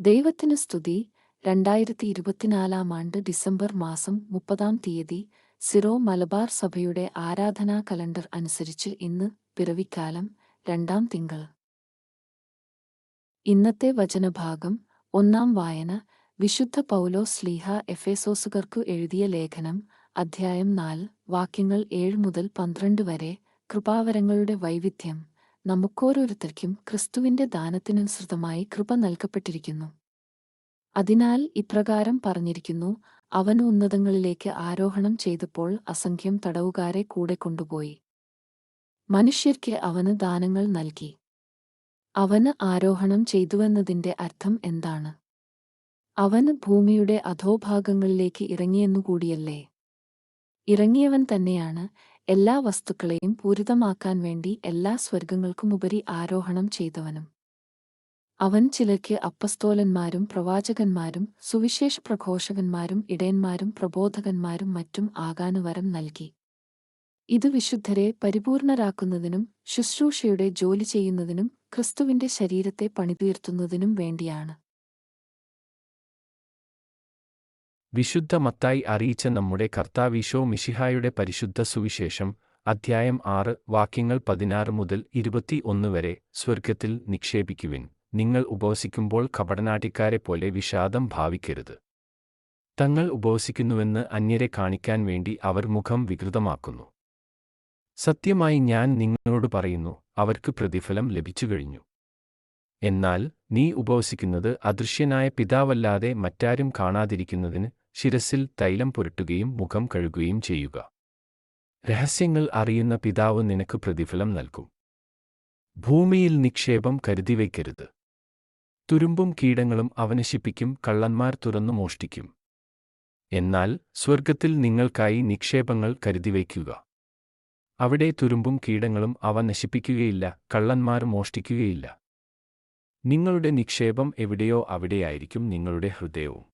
ദൈവത്തിന് സ്തുതി. രണ്ടായിരത്തി ഇരുപത്തിനാലാം ആണ്ട് ഡിസംബർ മാസം മുപ്പതാം തീയതി സിറോ മലബാർ സഭയുടെ ആരാധനാ കലണ്ടർ അനുസരിച്ച് ഇന്ന് പിറവിക്കാലം രണ്ടാം തിങ്കൾ. ഇന്നത്തെ വചനഭാഗം ഒന്നാം വായന വിശുദ്ധ പൗലോ സ്ലീഹ എഫേസോസുകർക്കു എഴുതിയ ലേഖനം അധ്യായം നാല് വാക്യങ്ങൾ ഏഴ് മുതൽ പന്ത്രണ്ട് വരെ കൃപാവരങ്ങളുടെ വൈവിധ്യം. നമുക്കോരോരുത്തർക്കും ക്രിസ്തുവിന്റെ ദാനത്തിനനുസൃതമായി കൃപ നൽകപ്പെട്ടിരിക്കുന്നു. അതിനാൽ ഇപ്രകാരം പറഞ്ഞിരിക്കുന്നു അവൻ ഉന്നതങ്ങളിലേക്ക് ആരോഹണം ചെയ്തപ്പോൾ അസംഖ്യം തടവുകാരെ കൂടെ കൊണ്ടുപോയി. മനുഷ്യർക്ക് അവന് ദാനങ്ങൾ നൽകി. അവന് ആരോഹണം ചെയ്തുവെന്നതിന്റെ അർത്ഥം എന്താണ്? അവന് ഭൂമിയുടെ അധോഭാഗങ്ങളിലേക്ക് ഇറങ്ങിയെന്നുകൂടിയല്ലേ? ഇറങ്ങിയവൻ തന്നെയാണ് എല്ലാ വസ്തുക്കളെയും പൂരിതമാക്കാൻ വേണ്ടി എല്ലാ സ്വർഗങ്ങൾക്കുമുപരി ആരോഹണം ചെയ്തവനും. അവൻ ചിലർക്ക് അപ്പസ്തോലന്മാരും പ്രവാചകന്മാരും സുവിശേഷ പ്രഘോഷകന്മാരും ഇടയന്മാരും പ്രബോധകന്മാരും മറ്റും ആകാനുവരം നൽകി. ഇത് വിശുദ്ധരെ പരിപൂർണരാക്കുന്നതിനും ശുശ്രൂഷയുടെ ജോലി ചെയ്യുന്നതിനും ക്രിസ്തുവിന്റെ ശരീരത്തെ പണിതീർത്തുന്നതിനും വേണ്ടിയാണ്. വിശുദ്ധ മത്തായി അറിയിച്ച നമ്മുടെ കർത്താവീശോ മിഷിഹായുടെ പരിശുദ്ധ സുവിശേഷം അധ്യായം ആറ് വാക്യങ്ങൾ പതിനാറ് മുതൽ ഇരുപത്തി ഒന്ന് വരെ സ്വർഗത്തിൽ നിക്ഷേപിക്കുവിൻ. നിങ്ങൾ ഉപവസിക്കുമ്പോൾ കപടനാട്ടിക്കാരെ പോലെ വിഷാദം ഭാവിക്കരുത്. തങ്ങൾ ഉപവസിക്കുന്നുവെന്ന് അന്യരെ കാണിക്കാൻ വേണ്ടി അവർ മുഖം വികൃതമാക്കുന്നു. സത്യമായി ഞാൻ നിങ്ങളോട് പറയുന്നു അവർക്ക് പ്രതിഫലം ലഭിച്ചു കഴിഞ്ഞു. എന്നാൽ നീ ഉപവസിക്കുന്നത് അദൃശ്യനായ പിതാവല്ലാതെ മറ്റാരും കാണാതിരിക്കുന്നതിന് ശിരസിൽ തൈലം പുരട്ടുകയും മുഖം കഴുകുകയും ചെയ്യുക. രഹസ്യങ്ങൾ അറിയുന്ന പിതാവ് നിനക്ക് പ്രതിഫലം നൽകും. ഭൂമിയിൽ നിക്ഷേപം കരുതിവയ്ക്കരുത് തുരുമ്പും കീടങ്ങളും അവനശിപ്പിക്കും കള്ളന്മാർ തുറന്നു മോഷ്ടിക്കും. എന്നാൽ സ്വർഗത്തിൽ നിങ്ങൾക്കായി നിക്ഷേപങ്ങൾ കരുതിവയ്ക്കുക അവിടെ തുരുമ്പും കീടങ്ങളും അവ നശിപ്പിക്കുകയില്ല കള്ളന്മാർ മോഷ്ടിക്കുകയില്ല. നിങ്ങളുടെ നിക്ഷേപം എവിടെയോ അവിടെയായിരിക്കും നിങ്ങളുടെ ഹൃദയവും.